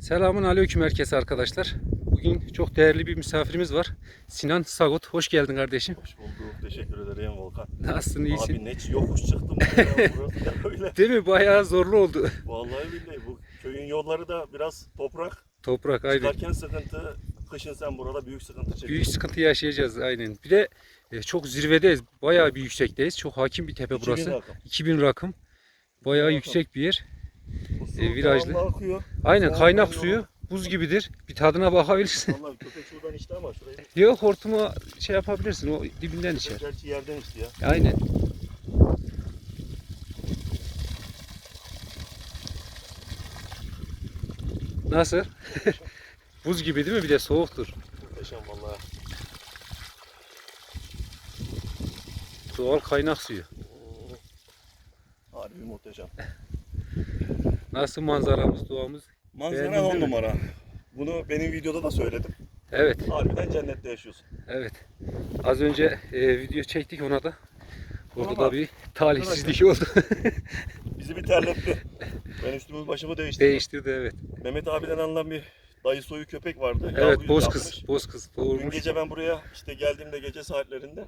Selamun aleyküm herkese arkadaşlar. Bugün çok değerli bir misafirimiz var. Sinan Sagut. Hoş geldin kardeşim. Hoş bulduk. Teşekkür ederim Volkan. Nasılsın iyisin? Abi ne yokuş çıktım. Burası. Değil mi? Bayağı zorlu oldu. Vallahi billahi bu köyün yolları da biraz toprak. Toprak aynen. Çıkarken sıkıntı. Kışın sen burada büyük sıkıntı çekiyorsun. Büyük sıkıntı yaşayacağız aynen. Bir de e, çok zirvedeyiz. Bayağı bir yüksekteyiz. Çok hakim bir tepe 2000 burası. rakım. 2000 rakım. Bayağı rakım. yüksek bir yer. E, virajlı. akıyor. Aynen kaynak suyu buz gibidir. Bir tadına bakabilirsin. Vallahi köpek şuradan içti ama şurayı Yok hortuma şey yapabilirsin. O dibinden içer. gerçi yerden içti ya. Aynen. Nasıl? Buz gibi değil mi? Bir de soğuktur. Muhteşem vallahi. Doğal kaynak suyu. Harbi muhteşem. Nasıl manzaramız, doğamız? Manzara on numara. Bunu benim videoda da söyledim. Evet, Harbiden cennette yaşıyorsun. evet. Az önce e, video çektik ona da. Orada Ama- da bir talihsizlik oldu. Bizi bir terletti. Ben üstümü başımı değiştirdim. Değiştirdi evet. Mehmet abiden alınan bir dayı soyu köpek vardı. Evet, boz kız, boz kız Dün doğurmuş. gece ben buraya işte geldiğimde gece saatlerinde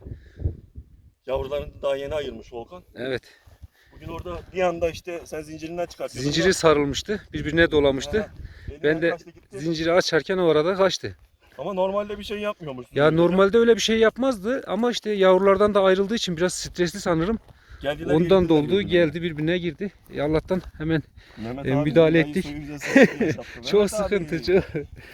yavrularını daha yeni ayırmış Volkan. Evet. Bugün orada bir anda işte sen zincirinden çıkartıyorsun. Zinciri sarılmıştı, birbirine dolamıştı. Elinden Ben de. Zinciri açarken o arada kaçtı. Ama normalde bir şey yapmıyormuş. Ya normalde öyle bir şey yapmazdı ama işte yavrulardan da ayrıldığı için biraz stresli sanırım. Geldiler, Ondan doldu, geldi birbirine girdi. E Allah'tan hemen Mehmet e, müdahale ettik. yaşattı. çok sıkıntı. Çok.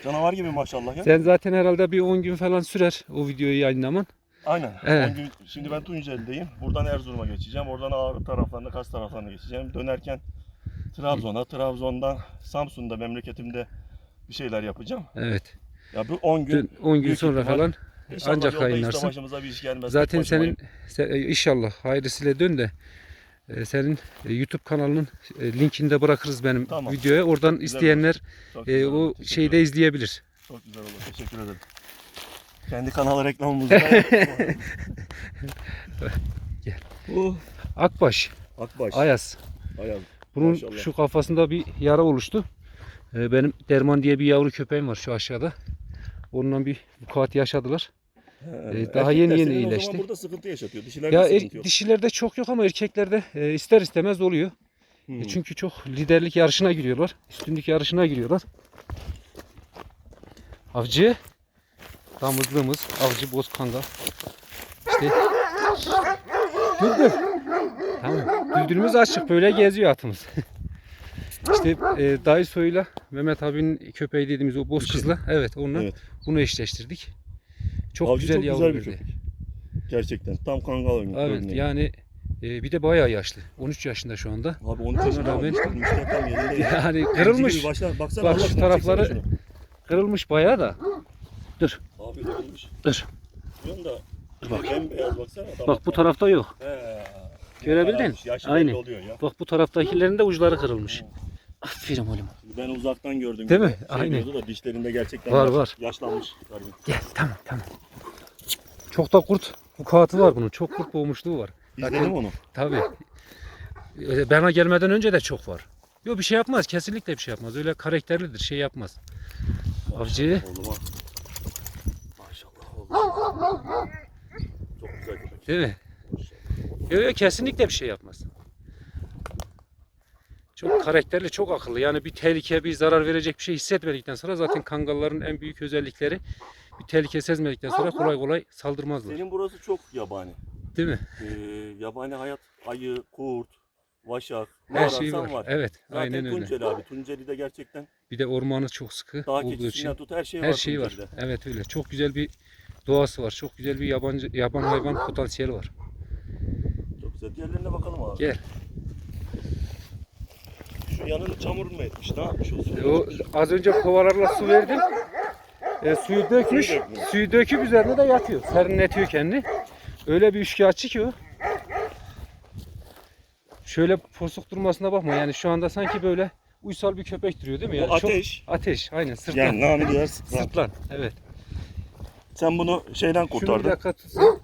Canavar gibi maşallah ya. Sen zaten herhalde bir 10 gün falan sürer o videoyu yayınlaman. Aynen. Evet. On gün- şimdi ben Tunceli'deyim. Buradan Erzurum'a geçeceğim. Oradan Ağrı taraflarına, Kars taraflarına geçeceğim. Dönerken Trabzon'a, Trabzon'dan Samsun'da memleketimde bir şeyler yapacağım. Evet. Ya bu 10 gün Dün 10 gün sonra ihtimal falan ancak yayınlarsın. başımıza bir iş gelmez. Zaten senin sen- e, inşallah hayırlısıyla dön de e, senin e, YouTube kanalının linkini de bırakırız benim Tamam. videoya. Oradan isteyenler e, o şeyi de izleyebilir. Çok güzel olur. Teşekkür ederim. Kendi kanal reklamımızı da Bu Akbaş, Akbaş. Ayas. Ayaz. Bunun Maşallah. şu kafasında bir yara oluştu. Ee, Benim Derman diye bir yavru köpeğim var şu aşağıda. Onunla bir vukuat yaşadılar. He, daha yeni yeni O iyileşti. zaman burada sıkıntı yaşatıyor. Dişilerde Ya sıkıntı er, yok. dişilerde çok yok ama erkeklerde e, ister istemez oluyor. E, Hmm. Çünkü çok liderlik yarışına giriyorlar. Üstünlük yarışına giriyorlar. Avcı. Damızlığımız. Avcı boz kangal. İşte. Düldül. Tamam. Düldülümüz açık. Böyle geziyor atımız. işte e, dayı soyuyla Mehmet abinin köpeği dediğimiz o boz kızla. Evet onunla Evet. bunu eşleştirdik. Çok Avcı güzel çok yavru güzel bir verdi. köpek. Gerçekten. Tam kangal örneği. Evet yani e, bir de bayağı yaşlı. 13 yaşında şu anda. Abi 13 yaşında rağmen- rağmen müşteri tam yerinde. ya. Yani kırılmış. gibi Başlar, baksana Bak Allah şu aşkına, tarafları- çeksene şunu. Kırılmış bayağı da. Abi kırılmış. Dur. Diyorum da Bak. bembeyaz baksana. Bak bu tarafta yok. He. Görebildin? Kararmış, Yaşı belli oluyor ya. Bak bu taraftakilerin de uçları kırılmış. Aferin oğlum. Ben uzaktan gördüm. Değil mi? Şey Aynen. diyordu Da, dişlerinde gerçekten Var, yaş- var. yaşlanmış. galiba. Gel tamam tamam. Çok da kurt vukuatı var bunun. Çok kurt boğmuşluğu var. İzledim onu. Tabii. Ee, Bana gelmeden önce de çok var. Yok bir şey yapmaz. Kesinlikle bir şey yapmaz. Öyle karakterlidir. Şey yapmaz. Avcı. Oğlum. Çok güzel köpek. Değil mi? Yok yok kesinlikle bir şey yapmaz. Çok karakterli, çok akıllı. Yani bir tehlike, bir zarar verecek bir şey hissetmedikten sonra zaten kangalların en büyük özellikleri bir tehlike sezmedikten sonra kolay kolay saldırmazlar. Senin burası çok yabani. Değil mi? Ee, yabani hayat, ayı, kurt, vaşak, ne Her şey ararsan var. Evet, Zaten aynen öyle. Tunceli abi. Tunceli'de gerçekten Bir de ormanı çok sıkı dağ olduğu için tut her şey her var şey var. Evet öyle. Çok güzel bir doğası var. Çok güzel bir yabancı yaban hayvan potansiyeli var. Çok güzel. Diğerlerine bakalım abi. Gel. Şu yanını çamur mu etmiş? Ne yapmış o su? E, O az önce kovalarla su verdim. E, suyu dökmüş. Suyu dökmüş. Suyu döküp üzerine de yatıyor. Serinletiyor kendini. Öyle bir üçkağıtçı ki o. Şöyle posuk durmasına bakma. Yani şu anda sanki böyle uysal bir köpek duruyor değil mi? Yani Bu çok- ateş. ateş. Aynen sırtlan. Yani namı diğer. Sırtlan. Evet. Sen bunu şeyden Şunu bir kurtardın. dakika tutsun.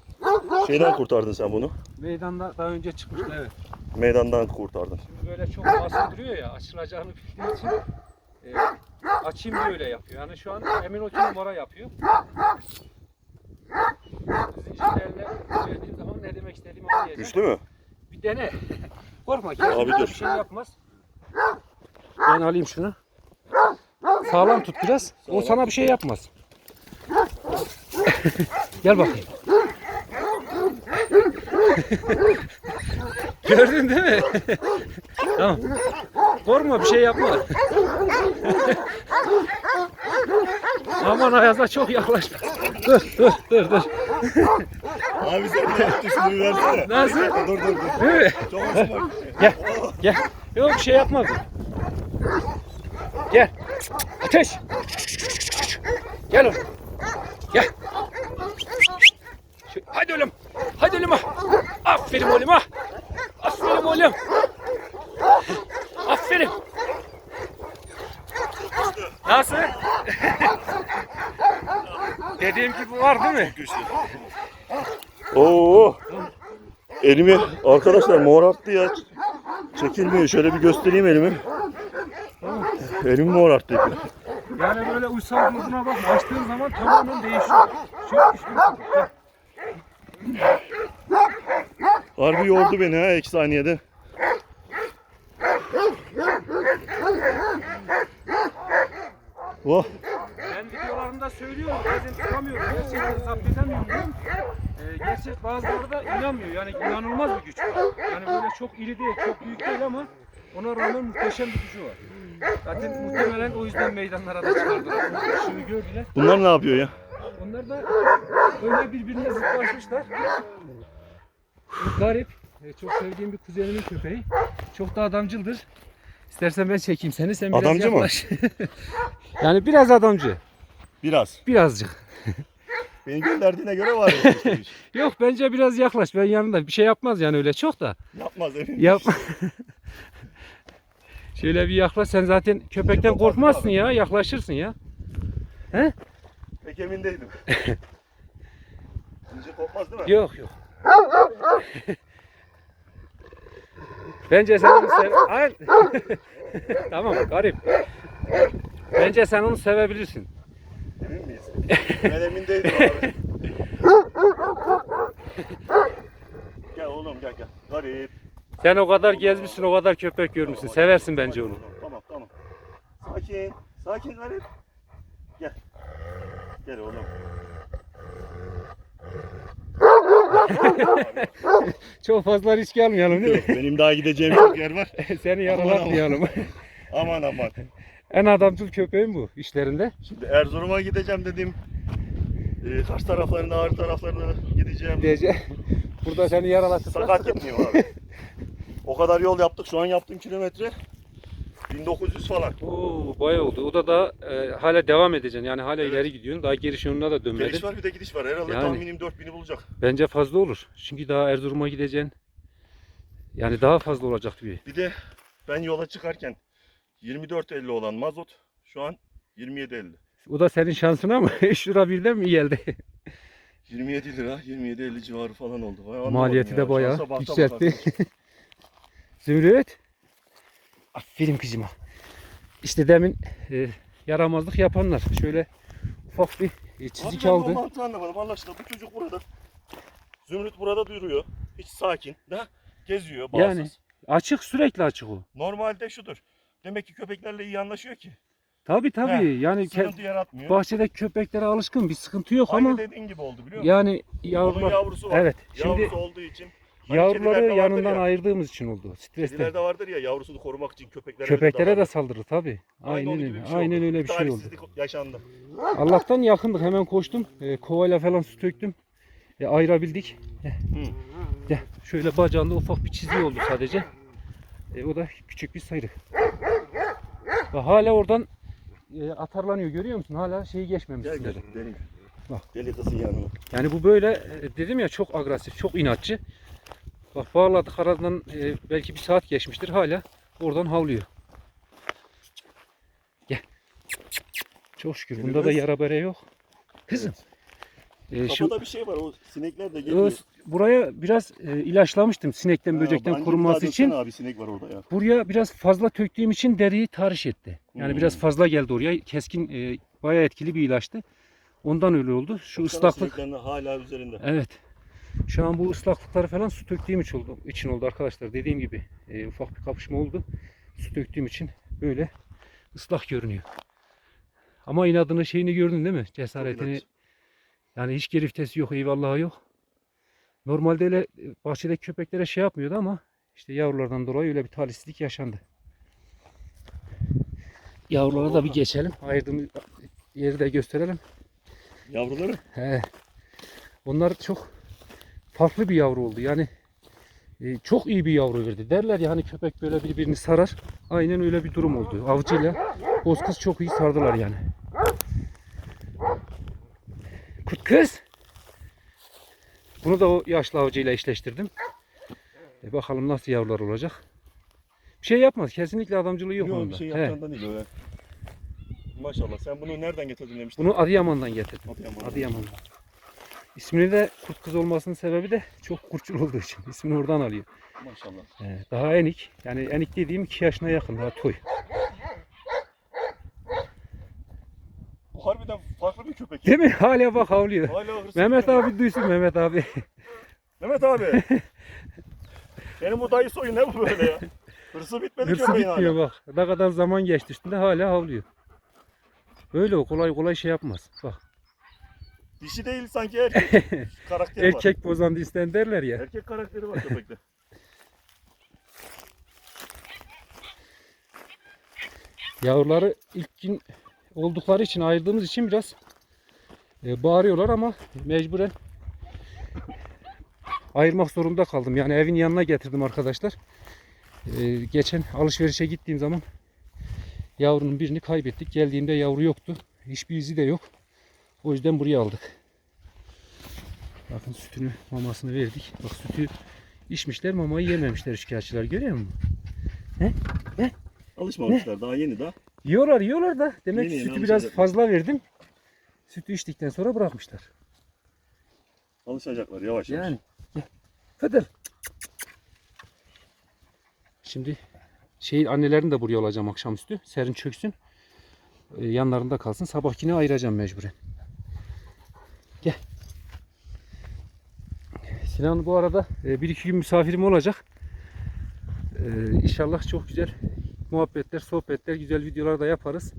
Şeyden kurtardın sen bunu. Meydanda daha önce çıkmıştı evet. Meydandan kurtardın. Şimdi böyle çok basın duruyor ya açılacağını bildiği için e, Açayım diye öyle yapıyor. Yani şu an emin ol ki numara yapıyor. Zincirlerle söylediğim zaman ne demek istediğimi anlayacak. Güçlü mü? Bir dene. Korkma gerçekten Abi dur. bir şey yapmaz. Ben alayım şunu. Sağlam tut biraz. O sana bir şey yapmaz. Gel bakayım. Gördün değil mi? tamam. Korkma bir şey yapma. Aman Ayaz'a çok yaklaşma. Dur dur dur dur. Abi sen ne yaptın versene. Nasıl? Dur dur dur. Değil mi? Çok hoşuma. Gel. Gel. Yok bir şey yapmaz. Gel. Ateş. Gel oğlum. Gel. Hadi oğlum. Hadi oğlum. Aferin oğlum. Aferin oğlum. Aferin. Nasıl? Dediğim gibi var değil mi? Güçlü. Oo. Elimi arkadaşlar morarttı ya. Çekilmiyor. Şöyle bir göstereyim elimi. Elimi morarttı. Yani böyle uysal durduğuna bak. Açtığın zaman tamamen değişiyor. Çok güçlü. Harbi yordu beni ha iki saniyede. Oh. Ben videolarımda söylüyorum bazen tutamıyorum. Gerçekten zapt edemiyorum. Ee, gerçek bazıları da inanmıyor. Yani inanılmaz bir güç. Yani böyle çok iri değil, çok büyük değil ama ona rağmen muhteşem bir gücü var. Zaten muhtemelen o yüzden meydanlara da çıkardılar. Şimdi gördüler. Bunlar ne yapıyor ya? Onlar da öyle birbirine zıtlaşmışlar. Bu Garip. e, Çok sevdiğim bir kuzenimin köpeği. Çok da adamcıldır. İstersen ben çekeyim seni. Sen biraz Adamcı mı? yaklaş. yani biraz adamcı. Biraz. Birazcık. Beni gönderdiğine göre var. ya işte bu iş. Yok bence biraz yaklaş. Ben yanında bir şey yapmaz yani öyle çok da. Yapmaz emin. Yap. Şöyle bir yaklaş. Sen zaten köpekten korkmazsın ya. Yaklaşırsın ya. Pek emin değilim. Zincir kopmaz değil mi? Yok yok. Bence sen onu sev... Hayır. tamam garip. Bence sen onu sevebilirsin. Emin miyiz? ben emin değilim abi. gel oğlum gel gel. Garip. Sen o kadar gezmişsin, o kadar köpek görmüşsün. Seversin bence onu. Tamam tamam. Sakin. Sakin garip. Gel. Gel oğlum. Çok fazla risk almayalım değil Yok, benim daha gideceğim çok yer var. mi? Seni yaralatmayalım. Aman aman. en adamcıl köpeğim bu işlerinde. Şimdi Erzurum'a gideceğim dedim. Ee, Kars taraflarına, Ağrı taraflarına gideceğim. Diyece. Burada seni yaralatıp Sakat gitmiyor abi. O kadar yol yaptık. Şu an yaptığım kilometre 1900 falan. Oo, bayağı oldu. O da da e, hala devam edeceksin. Yani hala Evet. ileri gidiyorsun. Daha geri yönüne de dönmedin. Geliş var bir de gidiş var. Herhalde Yani. tahminim 4000'i bulacak. Bence fazla olur. Çünkü daha Erzurum'a gideceksin. Yani daha fazla olacak bir. Bir de ben yola çıkarken 24.50 olan mazot şu an 27.50. O da senin şansına mı? Şura birden mi geldi? 27 lira, 27.50 civarı falan oldu. Vay anlamadım Maliyeti ya. de bayağı Şansa yükseltti. Zümrüt. Aferin kızıma. İşte demin e, yaramazlık yapanlar. Şöyle ufak bir e, Abi çizik ben aldı. o mantığı anlamadım. Allah aşkına bu çocuk burada. Zümrüt burada duruyor. Hiç sakin. Da geziyor bağımsız. Yani. Açık sürekli açık o. Normalde şudur. Demek ki köpeklerle iyi anlaşıyor ki. Tabi tabi. He, yani ke- Sıkıntı yaratmıyor. bahçede köpeklere alışkın bir sıkıntı yok Aynı ama dediğin gibi oldu biliyor musun? yani Onun yavrular yavrusu var. evet şimdi Yavrusu olduğu için. Hani yavruları kedilerde vardır yanından ya, ayırdığımız için oldu. Stresten. Kedilerde vardır ya yavrusunu korumak için köpeklere Köpeklere de saldırır tabi. Aynen onun gibi öyle. bir şey Aynen oldu. öyle bir şey oldu. Talihsizlik yaşandı. Allah'tan yakındık hemen koştum. E, kovayla falan su töktüm. E, ayırabildik. Gel, şöyle bacağında ufak bir çizgi oldu sadece. E, o da küçük bir sıyrık. Ve hala oradan e, atarlanıyor görüyor musun? Hala şeyi geçmemiş. Gel gel. siniri. Deli. Bak. Deli kızın yanına. Yani bu böyle e, dedim ya çok agresif, çok inatçı. Bak bağladık aradan e, belki bir saat geçmiştir hala oradan havlıyor. Gel. Çok şükür. Gel Bunda da yara bere yok. Kızım. E, şu Kapıda bir şey var. O sinekler de geliyor. Buraya biraz e, ilaçlamıştım sinekten böcekten Ha, korunması için. Abi sinek var orada ya. Buraya biraz fazla töktüğüm için deriyi tahriş etti. Yani Hmm. biraz fazla geldi oraya. Keskin e, bayağı etkili bir ilaçtı. Ondan öyle oldu. Şu Baksana ıslaklık hala üzerinde. Evet. Şu an bu ıslaklıkları falan su döktüğüm için oldu, için oldu arkadaşlar. Dediğim gibi e, ufak bir kapışma oldu. Su döktüğüm için böyle ıslak görünüyor. Ama inadını şeyini gördün değil mi? Cesaretini. Yani hiç geriftesi yok, eyvallahı yok. Normalde öyle e, bahçedeki köpeklere şey yapmıyordu ama işte yavrulardan dolayı öyle bir talihsizlik yaşandı. Yavrulara da bir geçelim. Ayırdığımız yeri de gösterelim. Yavruları. He. Onlar çok farklı bir yavru oldu. Yani e, çok iyi bir yavru verdi. Derler ya hani köpek böyle birbirini sarar. Aynen öyle bir durum oldu. Avcıyla bozkız çok iyi sardılar yani. Kurt kız. Bunu da o yaşlı avcıyla eşleştirdim. E bakalım nasıl yavrular olacak. Bir şey yapmaz. Kesinlikle adamcılığı yok, Yok onda. bir şey yapacağından değil öyle. Maşallah sen bunu nereden getirdin demiştin? Bunu Adıyaman'dan getirdim. Adıyaman'dan. Adıyaman'dan. İsmini de kurt kız olmasının sebebi de çok kurtçul olduğu için. İsmini oradan alıyor. Maşallah. Ee, daha enik. Yani enik dediğim 2 yaşına yakın daha toy. Bu harbiden farklı bir köpek. Değil mi? Hala bak havlıyor. Hala hırsız. Mehmet abi duysun Mehmet abi. Mehmet abi. Senin bu dayı soyu ne bu böyle ya? Hırsı bitmedi Hırsı köpeğin bitmiyor hala. bak. Ne kadar zaman geçti üstünde hala havlıyor. Öyle o kolay kolay şey yapmaz. Bak Dişi değil sanki erkek. Karakteri var. erkek bozan isten derler ya. Erkek karakteri var köpekte. Yavruları ilk gün oldukları için ayırdığımız için biraz e, bağırıyorlar ama mecburen ayırmak zorunda kaldım. Yani evin yanına getirdim arkadaşlar. E, geçen alışverişe gittiğim zaman yavrunun birini kaybettik. Geldiğimde yavru yoktu. Hiçbir izi de yok. O yüzden buraya aldık. Bakın sütünü, mamasını verdik. Bak sütü içmişler, mamayı yememişler şikayetçiler. Görüyor musun? Alışmamışlar daha yeni daha. Yiyorlar yiyorlar da demek Yeni ki yeni sütü biraz alışacaklar. fazla verdim. Sütü içtikten sonra bırakmışlar. Alışacaklar yavaş yavaş. Yani. Gel. Fıdır. Şimdi şey annelerin de buraya alacağım akşamüstü. Serin çöksün. Ee, yanlarında kalsın. Sabahkini ayıracağım mecburen. Sinan bu arada e, bir iki gün misafirim olacak. Ee, inşallah çok güzel muhabbetler, sohbetler, güzel videolar da yaparız.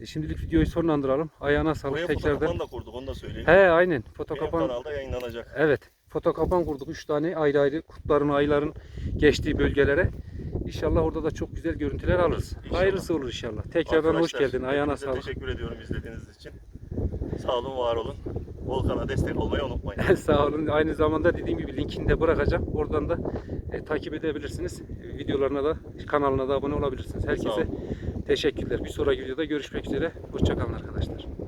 E, şimdilik videoyu sonlandıralım. Ayağına sağlık Buraya tekrardan. fotoğrafını da kurduk onu da söyleyeyim. He aynen. Foto Benim kapan. kanalda yayınlanacak. Evet. Foto kapan kurduk. 3 tane ayrı ayrı kurtların, ayların geçtiği bölgelere. İnşallah orada da çok güzel görüntüler alırız. İnşallah. Hayırlısı olur inşallah. Tekrardan hoş Arkadaşlar, geldin. Ayağına sağlık. Teşekkür ediyorum izlediğiniz için. Sağ olun, var olun. Volkan'a destek olmayı unutmayın. Sağ olun. Aynı zamanda dediğim gibi linkini de bırakacağım. Oradan da e, takip edebilirsiniz. Videolarına da kanalına da abone olabilirsiniz. Herkese teşekkürler. Bir sonraki videoda görüşmek üzere. Hoşçakalın arkadaşlar.